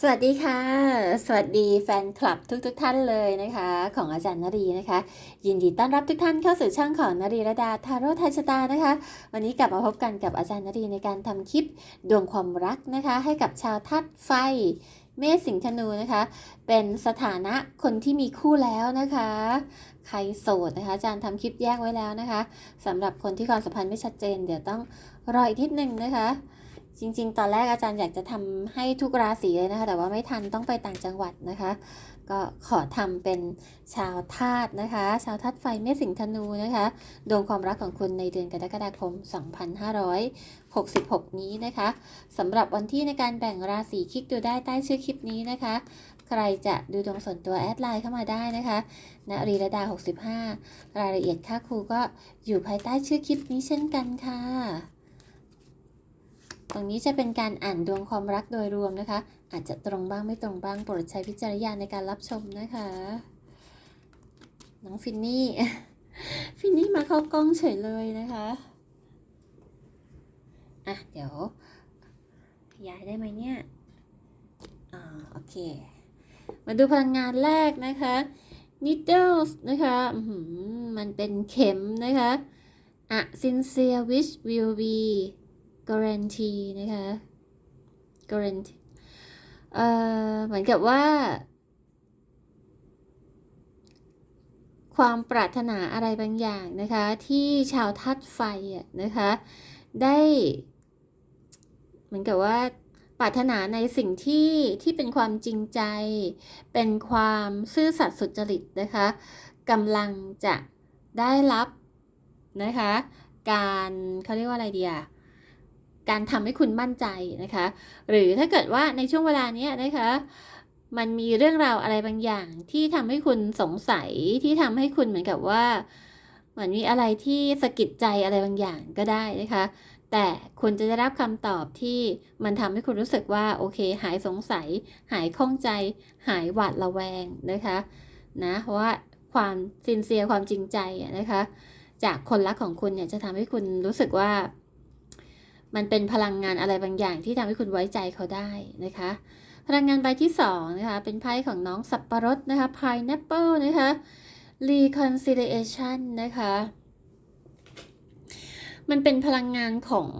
สวัสดีค่ะ สวัสดีแฟนคลับทุกๆทท่านเลยนะคะ ของอาจารย์นรีนะคะ ยินดีต้อนรับทุกท่านเข้าสู่ช่องของนรีระดาทาโร่ไทยชะตานะคะ วันนี้กลับมาพบกันกับอาจารย์นรีในการทำคลิปดวงความรักนะคะ ให้กับชาวทัดไฟเมษสิงห์ธนูนะคะ เป็นสถานะคนที่มีคู่แล้วนะคะ ใครโสดนะคะ อาจารย์ทำคลิปแยกไว้แล้วนะคะสำหรับคนที่ความสัมพันธ์ไม่ชัดเจน เดี๋ยวต้องรออีกนิดนึงนะคะ จริง ๆ ตอนแรกอาจารย์อยากจะทำให้ทุกราศีเลยนะคะ แต่ว่าไม่ทันต้องไปต่างจังหวัดนะคะ ก็ขอทำเป็นชาวธาตุนะคะ ชาวธาตุไฟเมษสิงห์ธนูนะคะดวงความรักของคุณในเดือนกรกฎาคม 2566 นี้นะคะสำหรับวันที่ในการแบ่งราศีคลิกดูได้ใต้ชื่อคลิปนี้นะคะ ใครจะดูดวงส่วนตัวแอดไลน์เข้ามาได้นะคะณรีระดา 65 รายละเอียดค่าครูก็อยู่ภายใต้ชื่อคลิปนี้เช่นกันค่ะ ตรงนี้จะเป็นการอ่านดวงความรักโดยรวมนะคะ อาจจะตรงบ้างไม่ตรงบ้างโปรดใช้วิจารณญาณในการรับชมนะคะ น้องฟินนี่ ฟินนี่มาเข้ากล้องเฉยเลยนะคะอะเดี๋ยวย้ายได้ไหมเนี่ยอ่าโอเค มาดูพลังงานแรกนะคะ needles นะคะมันเป็นเข็มนะคะ a sincere wish will be guarantee นะคะ guarantee เอ่อเหมือนกับว่า ความปรารถนาอะไรบางอย่างนะคะ ที่ชาวทัดไฟอะนะคะ ได้ เหมือนกับว่าปรารถนาในสิ่งที่ที่เป็นความจริงใจ เป็นความซื่อสัตย์สุจริตนะคะกำลังจะได้รับนะคะ การเขาเรียกว่าอะไรเดีย การทำให้คุณมั่นใจนะคะ หรือถ้าเกิดว่าในช่วงเวลานี้นะคะ มันมีเรื่องราวอะไรบางอย่างที่ทำให้คุณสงสัยที่ทำให้คุณเหมือนกับว่าเหมือนมีอะไรที่สะกิดใจอะไรบางอย่างก็ได้นะคะ แต่คุณจะได้รับคำตอบที่มันทำให้คุณรู้สึกว่าโอเค หายสงสัย หายข้องใจ หายหวาดระแวงนะคะนะเพราะว่าความซินเซียความจริงใจนะคะ จากคนรักของคุณเนี่ยจะทำให้คุณรู้สึกว่า มันเป็นพลังงานอะไรบางอย่างที่ทำให้คุณไว้ใจเขาได้นะคะ พลังงานใบที่สองนะคะ เป็นไพ่ของน้องสับปะรดนะคะ pineapple นะคะ reconciliation นะคะ มันเป็นพลังงานของ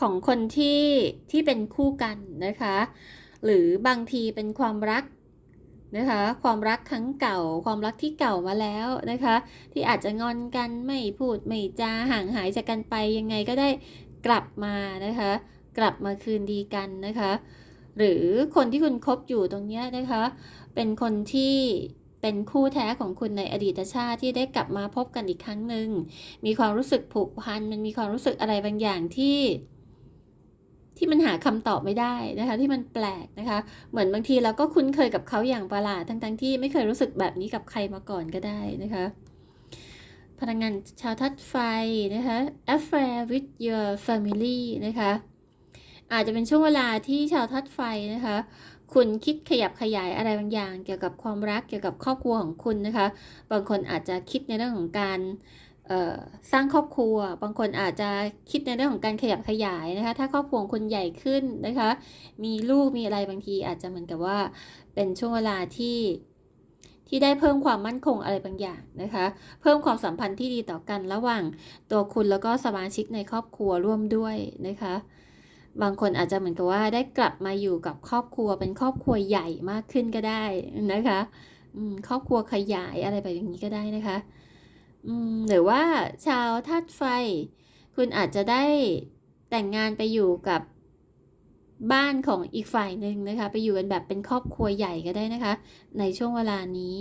ของคนที่ที่เป็นคู่กันนะคะ หรือบางทีเป็นความรักนะคะ ความรักครั้งเก่า ความรักที่เก่ามาแล้วนะคะ ที่อาจจะงอนกันไม่พูดไม่จาห่างหายจากกันไปยังไงก็ได้ กลับมานะคะ กลับมาคืนดีกันนะคะ หรือคนที่คุณคบอยู่ตรงนี้นะคะ เป็นคนที่เป็นคู่แท้ของคุณในอดีตชาติที่ได้กลับมาพบกันอีกครั้งหนึ่งมีความรู้สึกผูกพันมันมีความรู้สึกอะไรบางอย่างที่ที่มันหาคำตอบไม่ได้นะคะ ที่มันแปลกนะคะ เหมือนบางทีเราก็คุ้นเคยกับเขาอย่างประหลาดทั้งๆที่ไม่เคยรู้สึกแบบนี้กับใครมาก่อนก็ได้นะคะ พลังงานชาวทัดไฟนะคะ affair with your family นะคะ อาจจะเป็นช่วงเวลาที่ชาวทัดไฟนะคะ คุณคิดขยับขยายอะไรบางอย่าง เกี่ยวกับความรักเกี่ยวกับครอบครัวของคุณนะคะ บางคนอาจจะคิดในเรื่องของการสร้างครอบครัว บางคนอาจจะคิดในเรื่องของการขยับขยายนะคะ ถ้าครอบครัวคุณใหญ่ขึ้นนะคะ มีลูกมีอะไรบางทีอาจจะเหมือนกับว่าเป็นช่วงเวลาที่ ที่ได้เพิ่มความมั่นคงอะไรบางอย่างนะคะ เพิ่มความสัมพันธ์ที่ดีต่อกันระหว่างตัวคุณแล้วก็สมาชิกในครอบครัวร่วมด้วยนะคะ บางคนอาจจะเหมือนกับว่าได้กลับมาอยู่กับครอบครัวเป็นครอบครัวใหญ่มากขึ้นก็ได้นะคะครอบครัวขยายอะไรแบบนี้ก็ได้นะคะหรือว่าชาวธาตุไฟ คุณอาจจะได้แต่งงานไปอยู่กับ บ้านของอีกฝ่ายหนึ่งนะคะ ไปอยู่กันแบบเป็นครอบครัวใหญ่ก็ได้นะคะ ในช่วงเวลานี้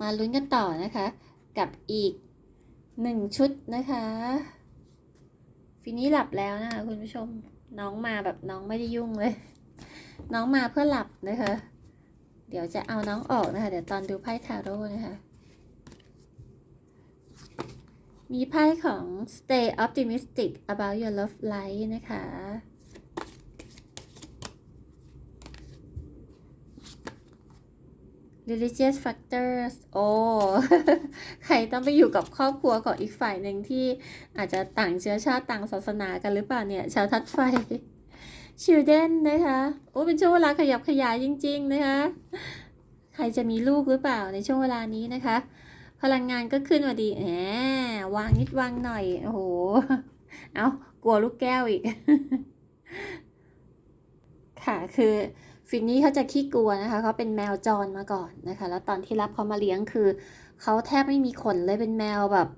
มาลุ้นกันต่อนะคะ กับอีกหนึ่งชุดนะคะฟินี่หลับแล้วนะคะคุณผู้ชมน้องมาแบบน้องไม่ได้ยุ่งเลย น้องมาเพื่อหลับนะคะ เดี๋ยวจะเอาน้องออกนะคะ เดี๋ยวตอนดูไพ่ทาโร่นะคะ มีไพ่ของ stay optimistic about your love life นะคะ religious factors โอ้ ใครต้องไปอยู่กับครอบครัวของอีกฝ่ายหนึ่งที่อาจจะต่างเชื้อชาติต่างศาสนากันหรือเปล่าเนี่ย ชาวทัดไฟ children นะคะ โอ้ เป็นช่วงเวลาขยับขยายจริง ๆ นะคะ ใครจะมีลูกหรือเปล่าในช่วงเวลานี้นะคะ พลังงานก็ขึ้นมาดีแหมวางนิดวางหน่อย โอ้โห เอากลัวลูกแก้วอีก ค่ะ คือฟินนี่เขาจะขี้กลัวนะคะ เขาเป็นแมวจรมาก่อนนะคะ แล้วตอนที่รับเขามาเลี้ยงคือ เขาแทบไม่มีขนเลยเป็นแมวแบบ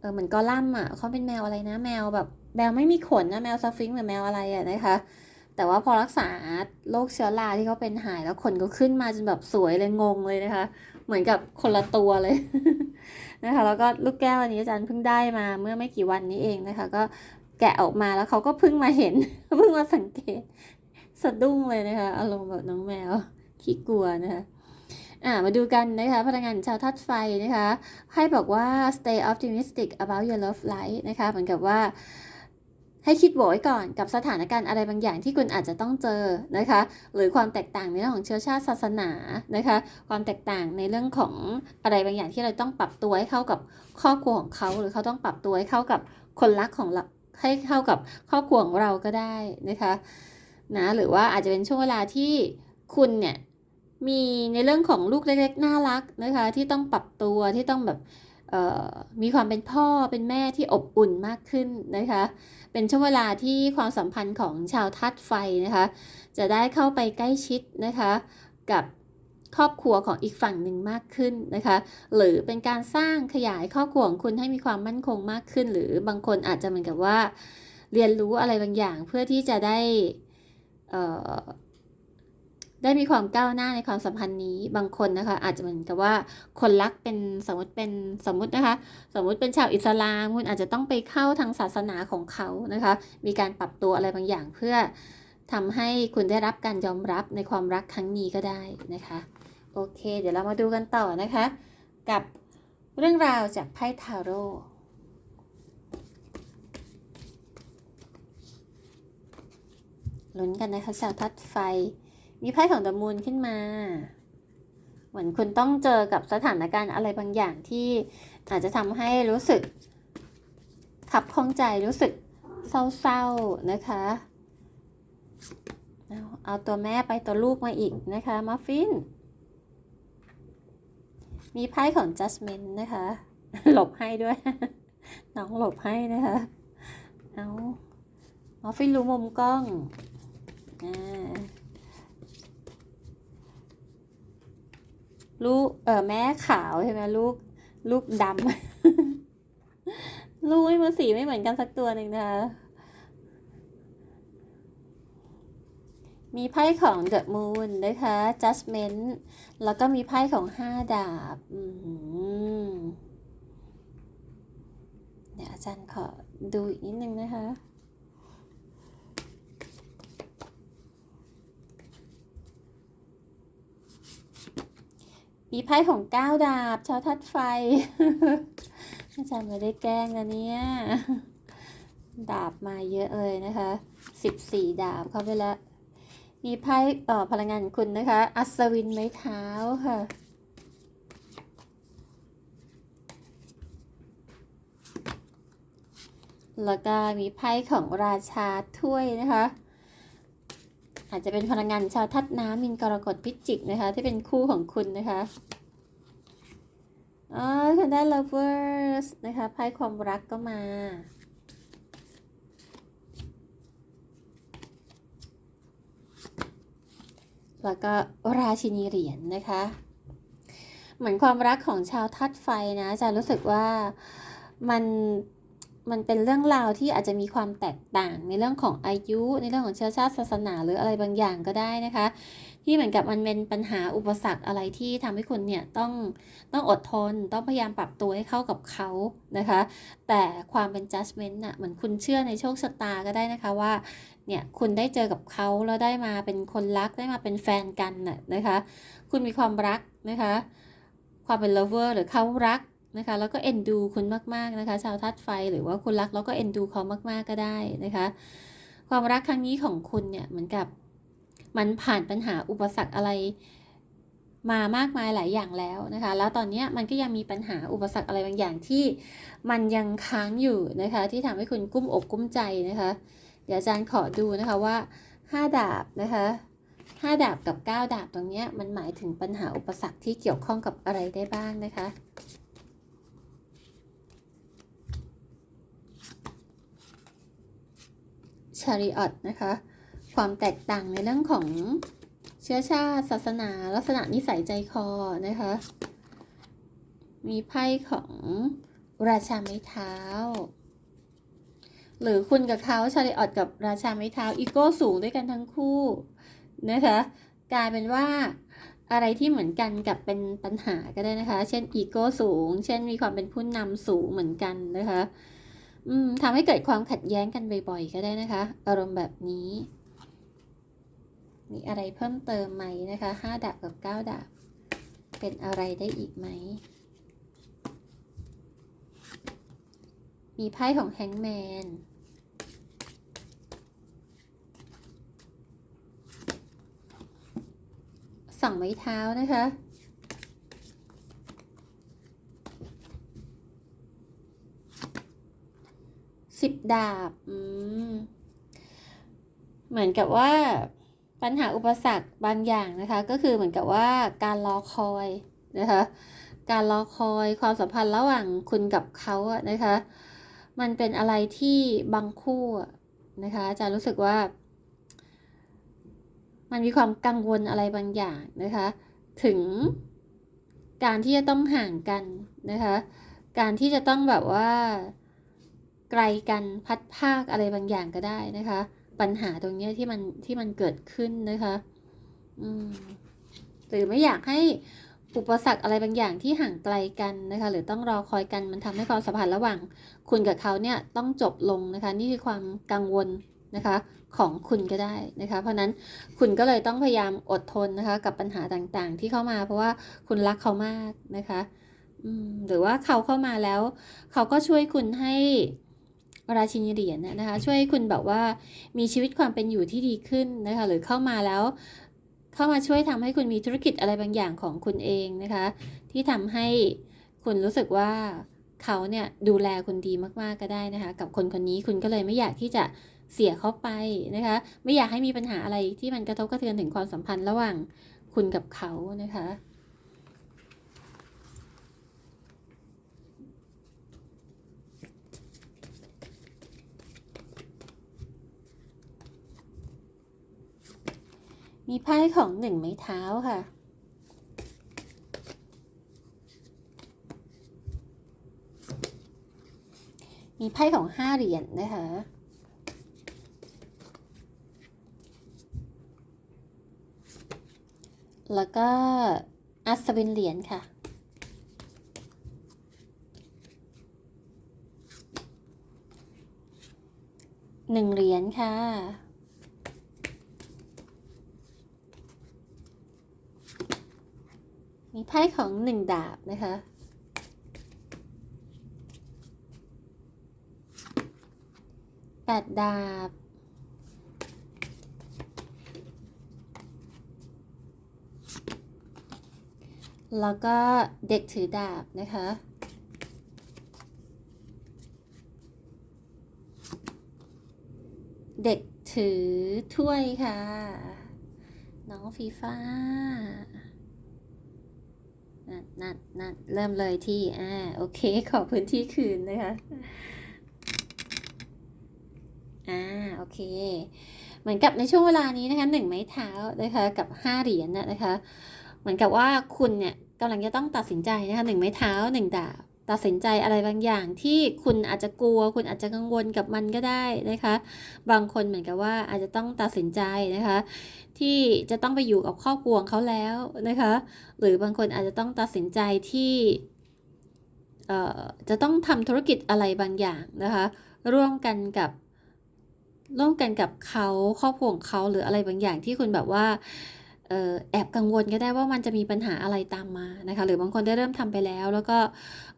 เออเหมือนกอลัมอะ เขาเป็นแมวอะไรนะ แมวแบบ แมวไม่มีขนนะแมวสฟิงหรือแมวอะไรอะนะคะ แต่ว่าพอรักษาโรคเชื้อราที่เขาเป็นหายแล้วขนก็ขึ้นมาจนแบบสวยเลยงงเลยนะคะ เหมือนกับคนละตัวเลยนะคะแล้วก็ลูกแก้วอันนี้อาจารย์เพิ่งได้มาเมื่อไม่กี่วันนี้เองนะคะ ก็แกะออกมาแล้วเขาก็เพิ่งมาเห็นเพิ่งมาสังเกตสะดุ้งเลยนะคะอารมณ์แบบน้องแมวขี้กลัวนะคะอ่ามาดูกันนะคะพลังงานชาวทัดไฟนะคะ ให้บอกว่า stay optimistic about your love life นะคะเหมือนกับว่า ให้คิดบวกไว้ก่อนกับสถานการณ์อะไรบางอย่างที่คุณอาจจะต้องเจอนะคะ หรือความแตกต่างในเรื่องของเชื้อชาติศาสนานะคะ ความแตกต่างในเรื่องของอะไรบางอย่างที่เราต้องปรับตัวให้เข้ากับครอบครัวของเขา หรือเขาต้องปรับตัวให้เข้ากับคนรักของเราให้เข้ากับครอบครัวของเราก็ได้นะคะนะหรือว่าอาจจะเป็นช่วงเวลาที่คุณเนี่ยมีในเรื่องของลูกเล็กๆน่ารักนะคะ ที่ต้องปรับตัวที่ต้องแบบ มีความเป็นพ่อเป็นแม่ที่อบอุ่นมากขึ้นนะคะ เป็นช่วงเวลาที่ความสัมพันธ์ของชาวธาตุไฟนะคะ จะได้เข้าไปใกล้ชิดนะคะ กับครอบครัวของอีกฝั่งหนึ่งมากขึ้นนะคะ หรือเป็นการสร้างขยายครอบครัวของคุณให้มีความมั่นคงมากขึ้น หรือบางคนอาจจะเหมือนกับว่า เรียนรู้อะไรบางอย่างเพื่อที่จะได้ ได้มีความก้าวหน้าในความสัมพันธ์นี้บางคนนะคะ อาจจะเหมือนกับว่าคนรักเป็นสมมติเป็นสมมตินะคะ สมมุติเป็นชาวอิสลามคุณอาจจะต้องไปเข้าทางศาสนาของเขานะคะ มีการปรับตัวอะไรบางอย่างเพื่อทำให้คุณได้รับการยอมรับในความรักครั้งนี้ก็ได้นะคะ โอเค เดี๋ยวเรามาดูกันต่อนะคะ กับเรื่องราวจากไพ่ทาโร่ลุ้นกันนะคะชาวทัดไฟ มีไพ่ของดมูลขึ้นมา เหมือนคุณต้องเจอกับสถานการณ์อะไรบางอย่างที่อาจจะทำให้รู้สึกขับข้องใจรู้สึกเศร้าๆนะคะ เอาเอาตัวแม่ไปตัวลูกมาอีกนะคะมัฟฟิน มีไพ่ของ Judgment นะคะ หลบให้ด้วย น้องหลบให้นะคะ เอามัฟฟินรู้มุมกล้อง อ่า ลูกเออแม่ขาวใช่ไหมลูกลูกดำลูกไม่มาสีไม่เหมือนกันสักตัวหนึ่งนะคะมีไพ่ของ The Moon นะคะ Judgment แล้วก็มีไพ่ของห้าดาบเดี๋ยวอาจารย์ขอดูอีกนิดนึงนะคะ มีไพ่ของก้าวดาบชาวทัดไฟ อาจารย์ไม่ได้แกล้งนะเนี่ย ดาบมาเยอะเลยนะคะสิบสี่ดาบเข้าไปแล้ว มีไพ่เอ่อพลังงานคุณนะคะ อัศวินไม้เท้าค่ะแล้วก็มีไพ่ของราชาถ้วยนะคะ อาจจะเป็นพลังงานชาวทัดน้ำมินกรกฎพิจิกนะคะ ที่เป็นคู่ของคุณนะคะอ๋อคุณได้ lovers นะคะไพ่ความรักก็มาแล้วก็ราชินีเหรียญนะคะ เหมือนความรักของชาวทัดไฟนะจะรู้สึกว่ามัน มันเป็นเรื่องราวที่อาจจะมีความแตกต่างในเรื่องของอายุ ในเรื่องของเชื้อชาติศาสนาหรืออะไรบางอย่างก็ได้นะคะ ที่เหมือนกับมันเป็นปัญหาอุปสรรคอะไรที่ทำให้คุณเนี่ยต้องต้องอดทนต้องพยายามปรับตัวให้เข้ากับเขานะคะ แต่ความเป็น judgment น่ะเหมือนคุณเชื่อในโชคชะตาก็ได้นะคะว่าเนี่ยคุณได้เจอกับเขาแล้วได้มาเป็นคนรักได้มาเป็นแฟนกันน่ะนะคะ คุณมีความรักนะคะ ความเป็น lover หรือเขารัก นะคะ แล้วก็เอ็นดูคุณมากๆนะคะ ชาวทัดไฟหรือว่าคุณรักแล้วก็เอ็นดูเขามากๆก็ได้นะคะ ความรักครั้งนี้ของคุณเนี่ยเหมือนกับมันผ่านปัญหาอุปสรรคอะไรมามากมายหลายอย่างแล้วนะคะ แล้วตอนนี้มันก็ยังมีปัญหาอุปสรรคอะไรบางอย่างที่มันยังค้างอยู่นะคะ ที่ทำให้คุณกุ้มอกกุ้มใจนะคะ เดี๋ยวอาจารย์ขอดูนะคะว่าห้าดาบนะคะห้าดาบกับเก้าดาบตรงเนี้ยมันหมายถึงปัญหาอุปสรรคที่เกี่ยวข้องกับอะไรได้บ้างนะคะ ชาริออตนะคะ ความแตกต่างในเรื่องของเชื้อชาติ ศาสนา ลักษณะนิสัยใจคอนะคะ มีไพ่ของราชาไม้เท้า หรือคุณกับเขาชาริออตกับราชาไม้เท้าอีโก้สูงด้วยกันทั้งคู่นะคะกลายเป็นว่าอะไรที่เหมือนกันกับเป็นปัญหาก็ได้นะคะ เช่นอีโก้สูง เช่นมีความเป็นผู้นำสูงเหมือนกันนะคะ อืมทำให้เกิดความขัดแย้งกันบ่อยๆก็ได้นะคะ อารมณ์แบบนี้ มีอะไรเพิ่มเติมไหมนะคะห้าดาบกับเก้าดาบเป็นอะไรได้อีกไหม มีไพ่ของแฮงแมนสองไม้เท้านะคะ สิบดาบ อืม เหมือนกับว่าปัญหาอุปสรรคบางอย่างนะคะ ก็คือเหมือนกับว่าการรอคอยนะคะ การรอคอยความสัมพันธ์ระหว่างคุณกับเขาอะนะคะ มันเป็นอะไรที่บางคู่นะคะจะรู้สึกว่า มันมีความกังวลอะไรบางอย่างนะคะ ถึงการที่จะต้องห่างกันนะคะ การที่จะต้องแบบว่า ไกลกันพัดภาคอะไรบางอย่างก็ได้นะคะ ปัญหาตรงเนี้ที่มันที่มันเกิดขึ้นนะคะอืมหรือไม่อยากให้อุปสรรคอะไรบางอย่างที่ห่างไกลกันนะคะ หรือต้องรอคอยกันมันทำให้ความสัมพันธ์ระหว่าง คุณกับเขาเนี่ยต้องจบลงนะคะ นี่คือความกังวลนะคะของคุณก็ได้นะคะ เพราะนั้นคุณก็เลยต้องพยายามอดทนนะคะ กับปัญหาต่างๆ ที่เข้ามา เพราะว่าคุณรักเขามากนะคะหรือว่าเขาเข้ามาแล้ว เขาก็ช่วยคุณให้ ราชินีเหรียญน่ะนะคะ ช่วยให้คุณแบบว่ามีชีวิตความเป็นอยู่ที่ดีขึ้นนะคะ หรือเข้ามาแล้ว เข้ามาช่วยทำให้คุณมีธุรกิจอะไรบางอย่างของคุณเองนะคะ ที่ทำให้คุณรู้สึกว่าเขาเนี่ยดูแลคุณดีมากๆก็ได้นะคะ กับคนคนนี้คุณก็เลยไม่อยากที่จะเสียเขาไปนะคะ ไม่อยากให้มีปัญหาอะไรที่มันกระทบกระเทือนถึงความสัมพันธ์ระหว่างคุณกับเขานะคะ มีไพ่ของหนึ่งไม้เท้าค่ะ มีไพ่ของห้าเหรียญนะคะ แล้วก็อัศวินเหรียญค่ะหนึ่งเหรียญค่ะ มีไพ่ของหนึ่งดาบนะคะ แปดดาบ แล้วก็เด็กถือดาบนะคะเด็กถือถ้วยค่ะ น้องฟีฟ้า นั่นนั่นเริ่มเลยที่ อ่า โอเค ขอพื้นที่คืนนะคะ อ่า โอเค เหมือนกับในช่วงเวลานี้นะคะหนึ่งไม้เท้านะคะ กับห้าเหรียญนนะคะ เหมือนกับว่าคุณเนี่ยกำลังจะต้องตัดสินใจนะคะหนึ่งไม้เท้าหนึ่งดาบ ตัดสินใจอะไรบางอย่างที่คุณอาจจะกลัว คุณอาจจะกังวลกับมันก็ได้นะคะ บางคนเหมือนกับว่าอาจจะต้องตัดสินใจนะคะ ที่จะต้องไปอยู่กับครอบครัวของเขาแล้วนะคะ หรือบางคนอาจจะต้องตัดสินใจที่เอ่อจะต้องทำธุรกิจอะไรบางอย่างนะคะ ร่วมกันกับร่วมกันกับเขาครอบครัวของเขาหรืออะไรบางอย่างที่คุณแบบว่า แอบกังวลก็ได้ว่ามันจะมีปัญหาอะไรตามมานะคะหรือบางคนได้เริ่มทำไปแล้ว แล้วก็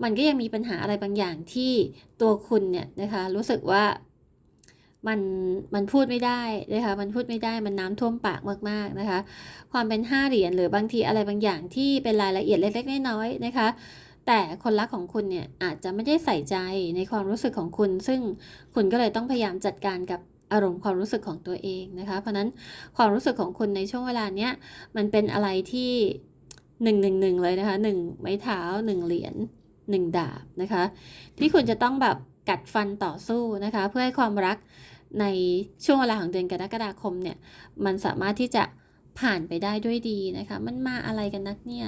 มันก็ยังมีปัญหาอะไรบางอย่างที่ตัวคุณเนี่ยนะคะรู้สึกว่ามันมันพูดไม่ได้นะคะมันพูดไม่ได้มันน้ำท่วมปากมากๆนะคะ ความเป็นห้าเหรียญหรือบางทีอะไรบางอย่างที่เป็นรายละเอียดเล็กๆน้อยๆนะคะแต่คนรักของคุณเนี่ยอาจจะไม่ได้ใส่ใจในความรู้สึกของคุณ ซึ่งคุณก็เลยต้องพยายามจัดการกับ อารมณ์ความรู้สึกของตัวเองนะคะ เพราะนั้นความรู้สึกของคุณในช่วงเวลาเนี้ยมันเป็นอะไรที่หนึ่งหนึ่งหนึ่งเลยนะคะหนึ่งไม้เท้าหนึ่งเหรียญหนึ่งดาบนะคะ ที่คุณจะต้องแบบกัดฟันต่อสู้นะคะ เพื่อให้ความรักในช่วงเวลาของเดือนกรกฎาคมเนี่ยมันสามารถที่จะผ่านไปได้ด้วยดีนะคะ มันมาอะไรกันนักเนี่ย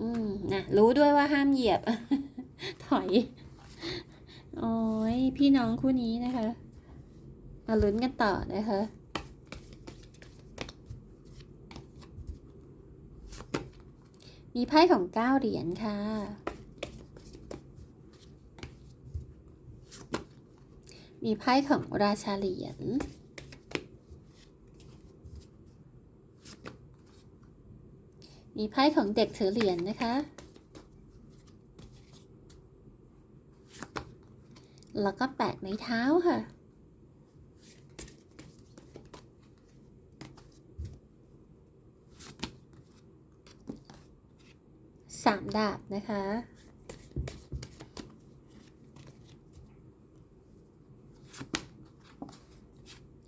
อืมนะรู้ด้วยว่าห้ามเหยียบ ถอย โอ้ยพี่น้องคู่นี้นะคะ มาลุ้นกันต่อนะคะมีไพ่ของเก้าเหรียญค่ะ มีไพ่ของราชาเหรียญ มีไพ่ของเด็กถือเหรียญนะคะ แล้วก็แปดไม้เท้าค่ะ สามดาบนะคะ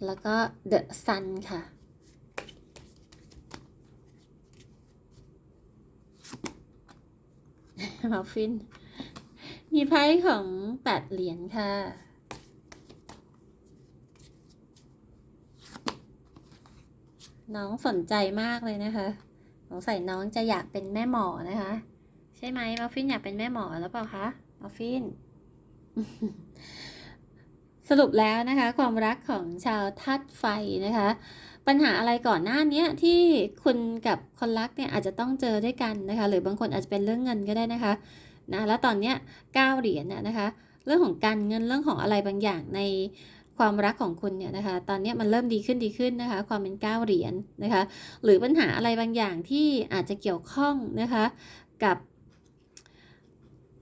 แล้วก็เดอะซันค่ะ มาฟิน มีไพ่ของแปดเหรียญค่ะ น้องสนใจมากเลยนะคะ งสัยน้องจะอยากเป็นแม่หมอนะคะ ใช่ไหมมาฟินอยากเป็นแม่หมอแล้วเปล่าคะมาฟินสรุปแล้วนะคะ ความรักของชาวทัดไฟนะคะ ปัญหาอะไรก่อนหน้านี้ที่คุณกับคนรักเนี่ยอาจจะต้องเจอด้วยกันนะคะ หรือบางคนอาจจะเป็นเรื่องเงินก็ได้นะคะนะแล้วตอนเนี้ยเก้าเหรียญน่ะนะคะ เรื่องของการเงินเรื่องของอะไรบางอย่างใน ความรักของคุณเนี่ยนะคะ ตอนนี้มันเริ่มดีขึ้นดีขึ้นนะคะ ความเป็นก้าเหรียญนะคะ หรือปัญหาอะไรบางอย่างที่อาจจะเกี่ยวข้องนะคะ กับ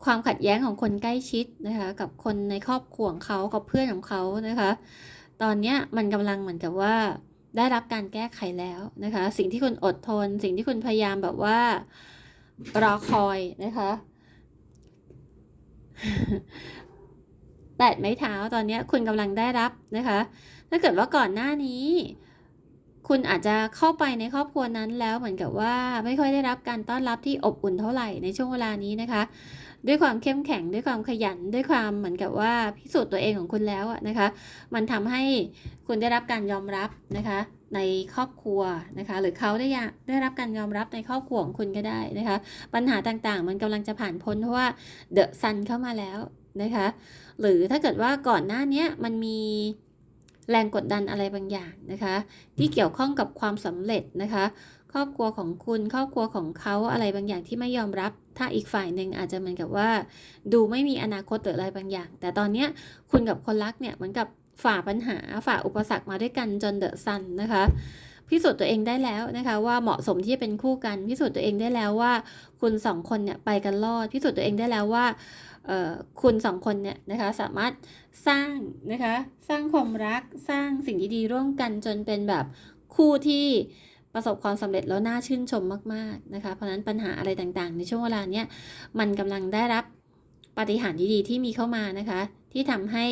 ความขัดแย้งของคนใกล้ชิดนะคะ กับคนในครอบครัวของเขากับเพื่อนของเขานะคะ ตอนนี้มันกำลังเหมือนกับว่าได้รับการแก้ไขแล้วนะคะ สิ่งที่คุณอดทน สิ่งที่คุณพยายามแบบว่ารอคอยนะคะ แปดไม้เท้าตอนนี้คุณกำลังได้รับนะคะ ถ้าเกิดว่าก่อนหน้านี้ คุณอาจจะเข้าไปในครอบครัวนั้นแล้วเหมือนกับว่าไม่ค่อยได้รับการต้อนรับที่อบอุ่นเท่าไหร่ในช่วงเวลานี้นะคะ ด้วยความเข้มแข็งด้วยความขยันด้วยความเหมือนกับว่าพิสูจน์ตัวเองของคุณแล้วนะคะ มันทำให้คุณได้รับการยอมรับนะคะในครอบครัวนะคะ หรือเขาได้ยาได้รับการยอมรับในครอบครัวของคุณก็ได้นะคะ ปัญหาต่างๆ มันกำลังจะผ่านพ้นเพราะว่าเดอะซันเข้ามาแล้วนะคะ หรือถ้าเกิดว่าก่อนหน้านี้มันมีแรงกดดันอะไรบางอย่างนะคะ ที่เกี่ยวข้องกับความสำเร็จนะคะ ครอบครัวของคุณครอบครัวของเขาอะไรบางอย่างที่ไม่ยอมรับ ถ้าอีกฝ่ายหนึ่งอาจจะเหมือนกับว่า ดูไม่มีอนาคตหรืออะไรบางอย่าง แต่ตอนเนี้ยคุณกับคนรักเนี่ยเหมือนกับฝ่าปัญหาฝ่าอุปสรรคมาด้วยกันจนเดอะซันนะคะพิสูจน์ตัวเองได้แล้วนะคะว่าเหมาะสมที่จะเป็นคู่กันพิสูจน์ตัวเองได้แล้วว่า คุณสองคนเนี่ยไปกันรอดพิสูจน์ตัวเองได้แล้วว่า คุณสองคนเนี่ยนะคะสามารถสร้างนะคะสร้างความรักสร้างสิ่งดีๆร่วมกันจนเป็นแบบคู่ที่ประสบความสำเร็จแล้วน่าชื่นชมมากๆนะคะ เพราะฉะนั้นปัญหาอะไรต่างๆ ในช่วงเวลาเนี้ยมันกำลังได้รับปฏิหารดีๆที่มีเข้ามานะคะ ที่ทำให้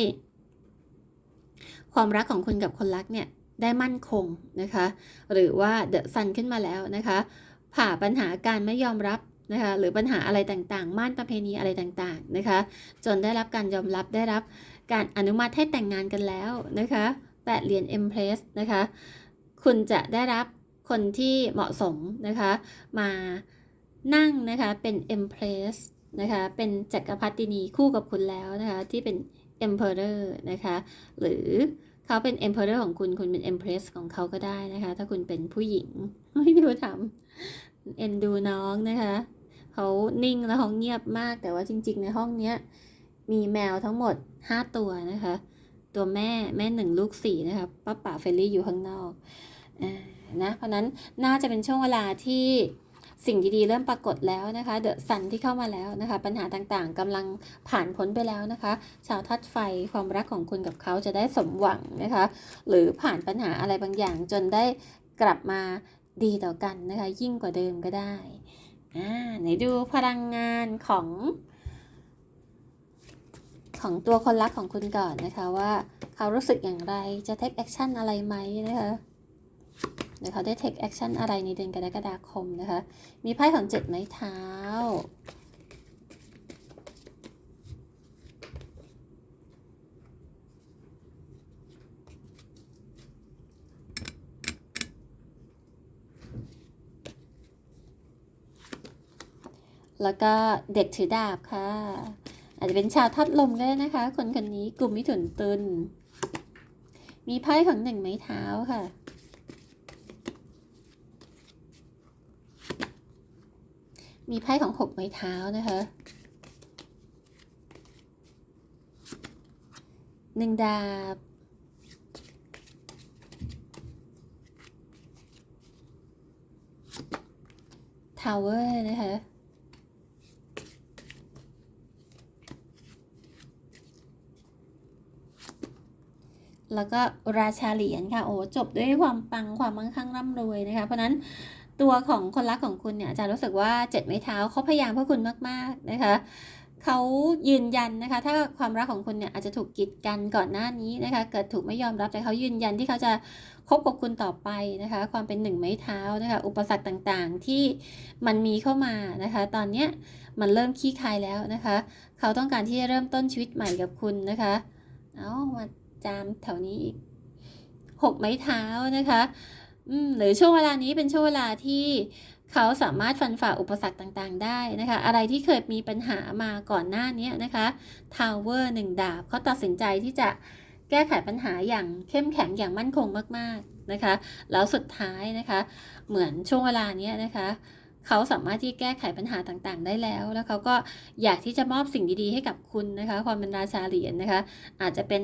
ความรักของคุณกับคนรักเนี่ยได้มั่นคงนะคะ หรือว่าเดอะซันขึ้นมาแล้วนะคะ ผ่าปัญหาการไม่ยอมรับ นะคะหรือปัญหาอะไรต่างๆ ม่านประเพณีอะไรต่างๆนะคะจนได้รับการยอมรับได้รับการอนุมัติให้แต่งงานกันแล้วนะคะแปดเหรียญเอ็มเพรสนะคะคุณจะได้รับคนที่เหมาะสมนะคะมานั่งนะคะเป็นเอ็มเพรสนะคะเป็นจักรพรรดินีคู่กับคุณแล้วนะคะที่เป็น Emperor นะคะหรือเขาเป็น Emperor ของคุณคุณเป็น Empress ของเขาก็ได้นะคะถ้าคุณเป็นผู้หญิงไม่ดูทำเอ็นดูน้องนะคะ เขานิ่งแล้วเขาเงียบมาก แต่ว่าจริง ๆ ในห้องเนี้ยมีแมวทั้งหมด 5 ตัวนะคะ ตัวแม่แม่หนึ่งลูกสี่นะคะป้าป่าเฟลลี่อยู่ข้างนอกอนะเพราะนั้นน่าจะเป็นช่วงเวลาที่สิ่งดีๆ เริ่มปรากฏแล้วนะคะเดอะซันที่เข้ามาแล้วนะคะ ปัญหาต่างๆกำลังผ่านพ้นไปแล้วนะคะ ชาวทัดไฟความรักของคุณกับเขาจะได้สมหวังนะคะ หรือผ่านปัญหาอะไรบางอย่างจนได้กลับมาดีต่อกันนะคะ ยิ่งกว่าเดิมก็ได้ อ่าไหนดูพลังงานของ ของตัวคนรักของคุณก่อนนะคะว่าเขารู้สึกอย่างไรจะ take action อะไรไหมนะคะเดี๋ยวเขาได้ take action อะไรในเดือนกรกฎาคมนะคะ มีไพ่ของเจ็ดไม้เท้า แล้วก็เด็กถือดาบค่ะ อาจจะเป็นชาวทัดลมก็ได้นะคะ คนคนนี้กลุ่มมิถุนตุลมีไพ่ของหนึ่งไม้เท้าค่ะมีไพ่ของหกไม้เท้านะคะหนึ่งดาบ ทาวเวอร์นะคะ แล้วก็ราชาเหรียญค่ะโอ้จบด้วยความปังความมั่งคั่งร่ำรวยนะคะเพราะนั้นตัวของคนรักของคุณเนี่ยอาจารย์รู้สึกว่าเจ็ดไม้เท้าเขาพยายามเพื่อคุณมาก ๆ นะคะเขายืนยันนะคะ ถ้าความรักของคุณเนี่ยอาจจะถูกกีดกันก่อนหน้านี้นะคะ เกิดถูกไม่ยอมรับแต่เขายืนยันที่เขาจะคบกับคุณต่อไปนะคะ ความเป็นหนึ่งไม้เท้านะคะ อุปสรรคต่างๆที่มันมีเข้ามานะคะ ตอนเนี้ยมันเริ่มขี้คายแล้วนะคะ เขาต้องการที่จะเริ่มต้นชีวิตใหม่กับคุณนะคะ เอามา จามแถวนี้อีกหกไม้เท้านะคะอืมหรือช่วงเวลานี้เป็นช่วงเวลาที่เขาสามารถฟันฝ่าอุปสรรคต่างๆ ได้นะคะ อะไรที่เคยมีปัญหามาก่อนหน้านี้นะคะทาวเวอร์หนึ่งดาบเขาตัดสินใจที่จะแก้ไขปัญหาอย่างเข้มแข็งอย่างมั่นคงมากๆนะคะ แล้วสุดท้ายนะคะ เหมือนช่วงเวลานี้นะคะ เขาสามารถที่แก้ไขปัญหาต่างๆ ได้แล้ว แล้วเขาก็อยากที่จะมอบสิ่งดีๆให้กับคุณนะคะ ความเป็นราชาเหรียญนะคะ อาจจะเป็น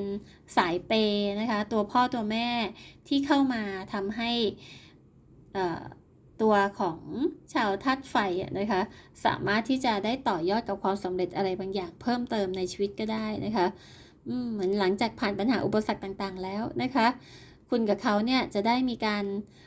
สายเปย์นะคะ ตัวพ่อตัวแม่ที่เข้ามาทำให้ตัวของชาวธาตุไฟนะคะ สามารถที่จะได้ต่อยอดกับความสำเร็จอะไรบางอย่างเพิ่มเติมในชีวิตก็ได้นะคะเหมือนหลังจากผ่านปัญหาอุปสรรคต่างๆ แล้วนะคะ คุณกับเขาเนี่ยจะได้มีการเ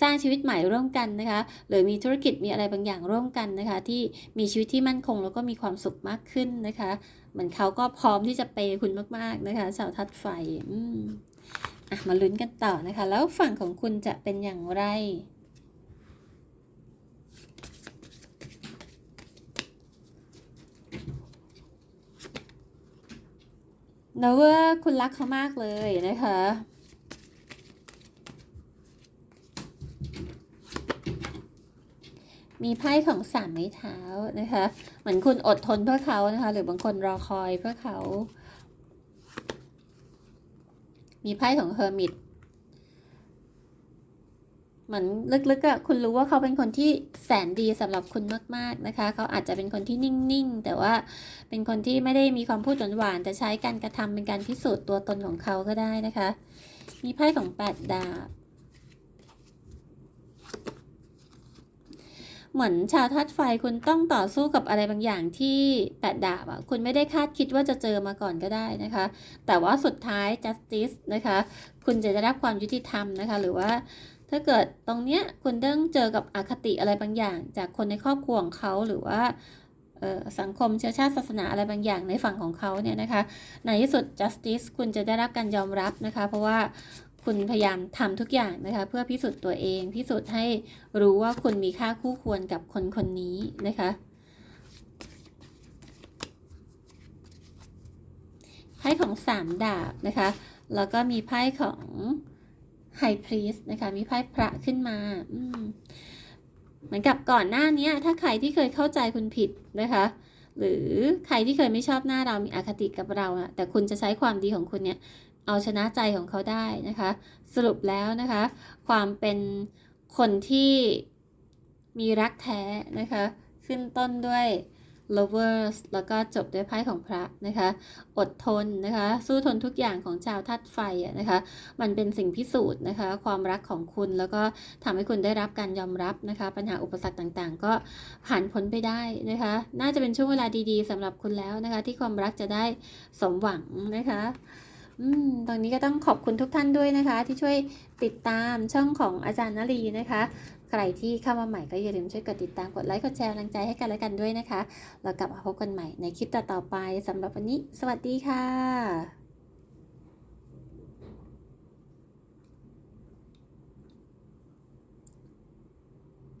สร้างชีวิตใหม่ร่วมกันนะคะ หรือมีธุรกิจมีอะไรบางอย่างร่วมกันนะคะ ที่มีชีวิตที่มั่นคงแล้วก็มีความสุขมากขึ้นนะคะเหมือนเขาก็พร้อมที่จะเปย์คุณมาก ๆนะคะชาวทัดไฟอ,มอะมาลุ้นกันต่อนะคะ แล้วฝั่งของคุณจะเป็นอย่างไรเนะว่าคุณรักเขามากเลยนะคะ มีไพ่ของสามไม้เท้านะคะ เหมือนคุณอดทนเพื่อเขานะคะ หรือบางคนรอคอยเพื่อเขา มีไพ่ของเฮอร์มิตเหมือนลึกๆอะคุณรู้ว่าเขาเป็นคนที่แสนดีสำหรับคุณมากๆนะคะ เขาอาจจะเป็นคนที่นิ่งๆ แต่ว่าเป็นคนที่ไม่ได้มีความพูดหวานๆแต่ใช้การกระทำเป็นการพิสูจน์ตัวตนของเขาก็ได้นะคะ มีไพ่ของแปดดาบ เหมือนชาวธาตุไฟคุณต้องต่อสู้กับอะไรบางอย่างที่แปดดาบอะคุณไม่ได้คาดคิดว่าจะเจอมาก่อนก็ได้นะคะ แต่ว่าสุดท้าย justice นะคะ คุณจะได้รับความยุติธรรมนะคะ หรือว่าถ้าเกิดตรงเนี้ยคุณต้องเจอกับอคติอะไรบางอย่าง จากคนในครอบครัวของเขาหรือว่าสังคมเชื้อชาติศาสนาอะไรบางอย่างในฝั่งของเขาเนี่ยนะคะในที่สุด justice คุณจะได้รับการยอมรับนะคะ เพราะว่า คุณพยายามทำทุกอย่างนะคะ เพื่อพิสูจน์ตัวเองพิสูจน์ให้รู้ว่าคุณมีค่าคู่ควรกับคนคนนี้นะคะ ไพ่ของสามดาบนะคะ แล้วก็มีไพ่ของไฮพรีสนะคะ มีไพ่พระขึ้นมาอืเหมือนกับก่อนหน้านี้ถ้าใครที่เคยเข้าใจคุณผิดนะคะหรือใครที่เคยไม่ชอบหน้าเรามีอคติกับเราอะแต่คุณจะใช้ความดีของคุณเนี่ย เอาชนะใจของเขาได้นะคะ สรุปแล้วนะคะ ความเป็นคนที่มีรักแท้นะคะ ขึ้นต้นด้วย lovers แล้วก็จบด้วยไพ่ของพระนะคะ อดทนนะคะ สู้ทนทุกอย่างของชาวธาตุไฟอะนะคะ มันเป็นสิ่งพิสูจน์นะคะ ความรักของคุณแล้วก็ทำให้คุณได้รับการยอมรับนะคะ ปัญหาอุปสรรคต่างๆ ก็ผ่านพ้นไปได้นะคะ น่าจะเป็นช่วงเวลาดีๆสำหรับคุณแล้วนะคะ ที่ความรักจะได้สมหวังนะคะ อืมตรงนี้ก็ต้องขอบคุณทุกท่านด้วยนะคะ ที่ช่วยติดตามช่องของอาจารย์นลีนะคะ ใครที่เข้ามาใหม่ก็อย่าลืมช่วยกดติดตามกดไลค์กดแชร์กำลังใจให้กันและกันด้วยนะคะ เรากลับมาพบกันใหม่ในคลิปต่อๆไปสำหรับวันนี้ สวัสดีค่ะ